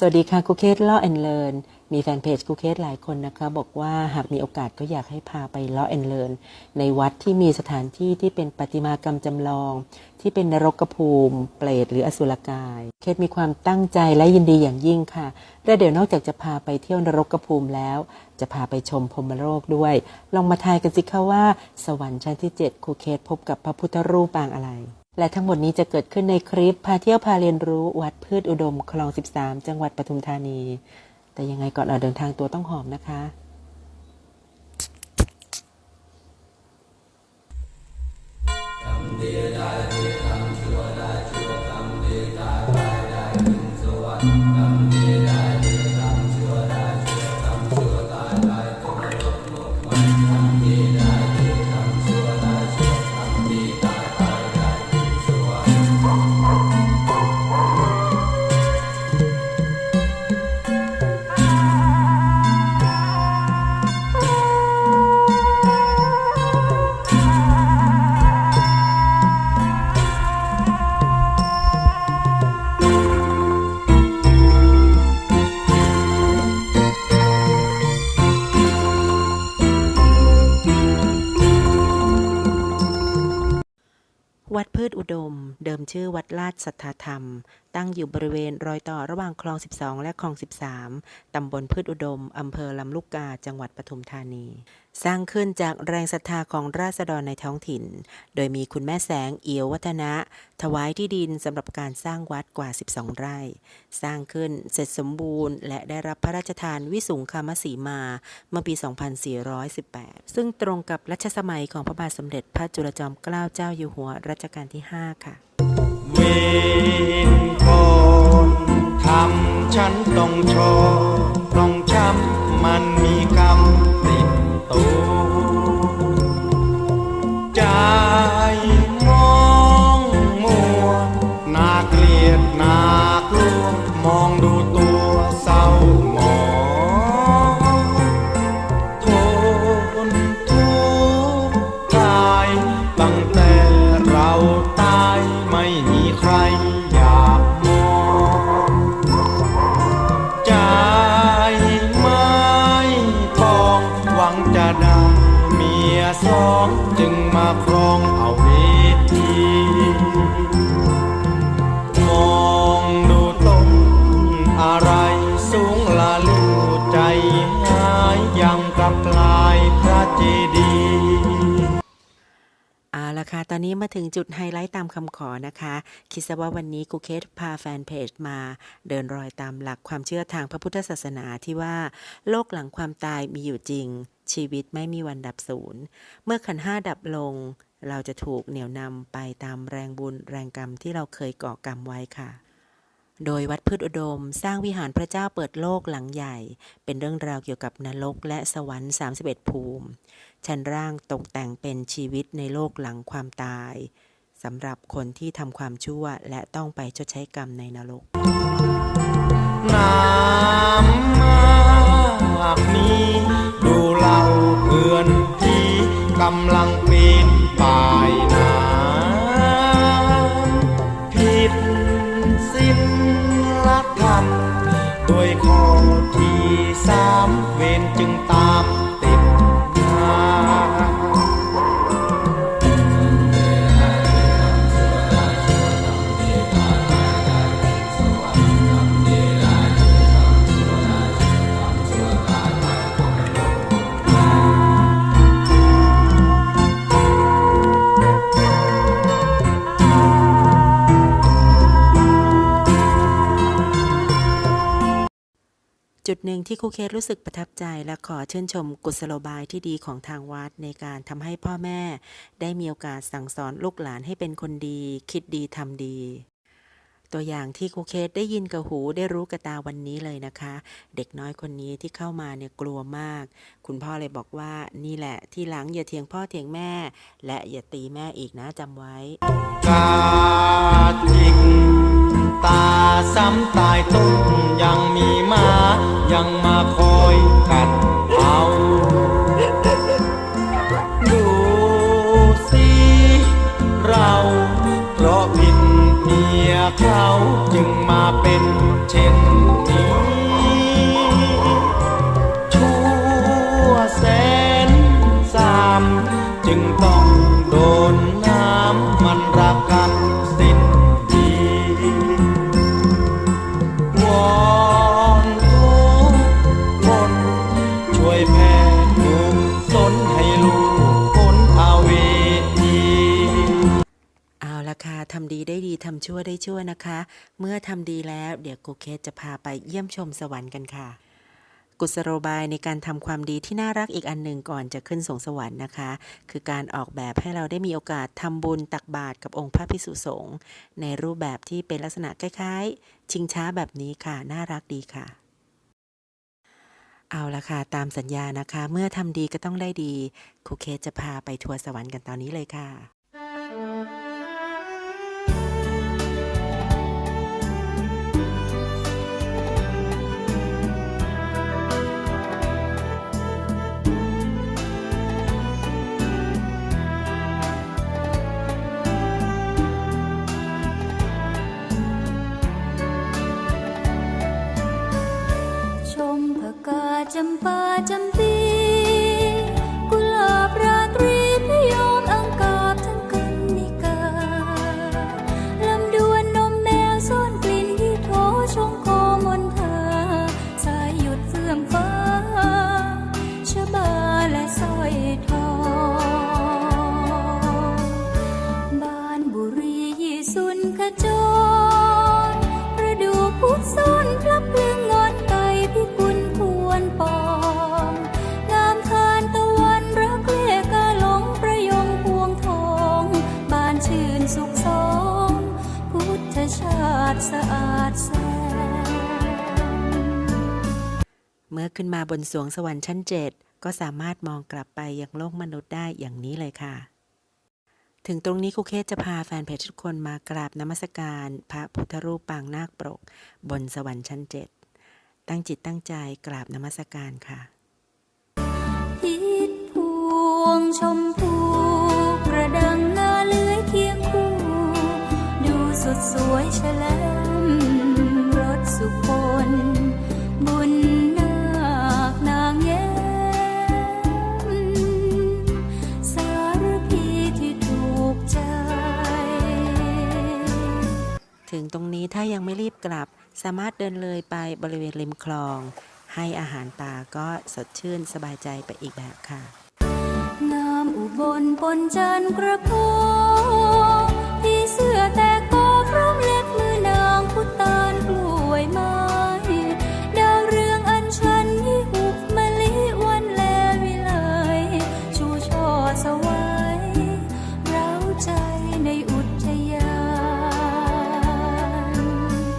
สวัสดีค่ะครูเคสล่อแอนเลิร์นมีแฟนเพจครูเคสหลายคนนะคะ บอกว่าหากมีโอกาสก็อยากให้พาไปล่อแอนเลิร์นในวัดที่มีสถานที่ที่เป็นประติมากรรมจำลอง ที่เป็นนรกภูมิ เปรตหรืออสุรกาย เคสมีความตั้งใจและยินดีอย่างยิ่งค่ะและเดี๋ยวนอกจากจะพาไปเที่ยวนรกภูมิแล้ว จะพาไปชมพรมโลกด้วย ลองมาทายกันสิคะว่า สวรรค์ชั้นที่ 7ครูเคสพบกับพระพุทธรูปปางอะไร และทั้งหมดนี้จะเกิดขึ้นในคลิป พาเที่ยวพาเรียนรู้วัดพืชอุดม คลอง 13 จังหวัดปทุมธานี แต่ยังไงก่อนเราเดินทางตัวต้องหอมนะคะ ชอุดม เดิมชื่อวัดลาดสัทธาธรรม ตั้งอยู่บริเวณรอยต่อระหว่างคลอง 12 และคลอง 13 ตำบลพืชอุดม อำเภอลำลูกกา จังหวัดปทุมธานี สร้างขึ้นจากแรงศรัทธาของราษฎรในท้องถิ่น โดยมีคุณแม่แสงเอียววัฒนะ ถวายที่ดินสำหรับการสร้างวัดกว่า 12 ไร่ สร้างขึ้นเสร็จสมบูรณ์ และได้รับพระราชทานวิสุงคามสีมา เมื่อปี 2418 ซึ่งตรงกับรัชสมัยของพระบาทสมเด็จพระจุลจอมเกล้าเจ้าอยู่หัวรัชกาลที่ 5 ค่ะ เวรก่อนทำฉันต้องชอ องจึงมาครองเอาเวทีมองดูต้นอะไรสูงละลิวใจหายยังกับลา ละค่ะ ตอนนี้มาถึงจุดไฮไลท์ตามคำขอนะคะ คิดซะว่าวันนี้กูเคสพาแฟนเพจมา เดินรอยตามหลักความเชื่อทางพระพุทธศาสนาที่ว่า โลกหลังความตายมีอยู่จริง ชีวิตไม่มีวันดับสูญเมื่อขันห้าดับลง เราจะถูกเหนี่ยวนำไปตามแรงบุญแรงกรรมที่เราเคยก่อกรรมไว้ค่ะ โดยวัดพืชอุดม สร้างวิหารพระเจ้าเปิดโลกหลังใหญ่ เป็นเรื่องราวเกี่ยวกับนรกและสวรรค์ 31 ภูมิ ชั้นร่างตกแต่งเป็นชีวิตในโลกหลังความตายสำหรับคนที่ทำความชั่วและต้องไปชดใช้กรรมในนรกน้ำมากนี้ ดูเราเพื่อนที่กำลัง จุดหนึ่งที่ครูเคสรู้สึกประทับใจและขอชื่นชมกุศโลบายที่ดีของทางวัดในการทำให้พ่อแม่ ได้มีโอกาสสั่งสอนลูกหลานให้เป็นคนดี คิดดีทำดี ตัวอย่างที่ครูเคสได้ยินกับหูได้รู้กับตาวันนี้เลยนะคะ เด็กน้อยคนนี้ที่เข้ามาเนี่ยกลัวมาก คุณพ่อเลยบอกว่านี่แหละที่หลังอย่าเถียงพ่อเถียงแม่ และอย่าตีแม่อีกนะจำไว้กาจิก ตาซ้ำตายต้นยังมีมา ยังมาคอยกัดเอาดูสิเราเพราะผิดเมียเขาจึงมาเป็นเช่น ละค่ะทำดีได้ดีทำชั่วได้ชั่วนะคะ เมื่อทำดีแล้วเดี๋ยวกูเคสจะพาไปเยี่ยมชมสวรรค์กันค่ะ กุศโลบายในการทำความดีที่น่ารักอีกอันหนึ่งก่อนจะขึ้นสงสวรรค์นะคะ คือการออกแบบให้เราได้มีโอกาสทำบุญตักบาตรกับองค์พระพิสุสงฆ์ในรูปแบบที่เป็นลักษณะคล้ายๆ ชิงช้าแบบนี้ค่ะน่ารักดีค่ะเอาละค่ะ ตามสัญญานะคะ เมื่อทำดีก็ต้องได้ดีครูเคสจะพาไปทัวร์สวรรค์กันตอนนี้เลยค่ะ จำปาจำปีกุหลาบราตรีพยอมอังกาบทั้งกันนิกาลำดวนนมแมวซ่อนกลิ่นที่โถชงโคมนทาสายหยุดเฟื่องฟ้าชบาและสร้อยทองบ้านบุรียี่สุนขจรประดูพุทธซ่อนพล ชาติสะอาดแสนเมื่อขึ้นมาบนสวงสวรรค์ชั้นเจ็ดก็สามารถมองกลับไปยังโลกมนุษย์ได้อย่างนี้เลยค่ะ ถึงตรงนี้ครูเคสจะพาแฟนเพจทุกคนมากราบนมัสการ พระพุทธรูปปางนาคปรก บนสวรรค์ชั้นเจ็ดตั้งจิตตั้งใจกราบนมัสการค่ะพิษพวงชม สดสวยฉลมรถสุคนบุญนาคนางแย้มสารพีที่ถูกใจ ถึงตรงนี้ถ้ายังไม่รีบกลับ สามารถเดินเลยไปบริเวณริมคลอง ให้อาหารปลาก็สดชื่นสบายใจไปอีกแบบค่ะงามอุบลปนจันทร์กระโปรงพี่เสื้อแตก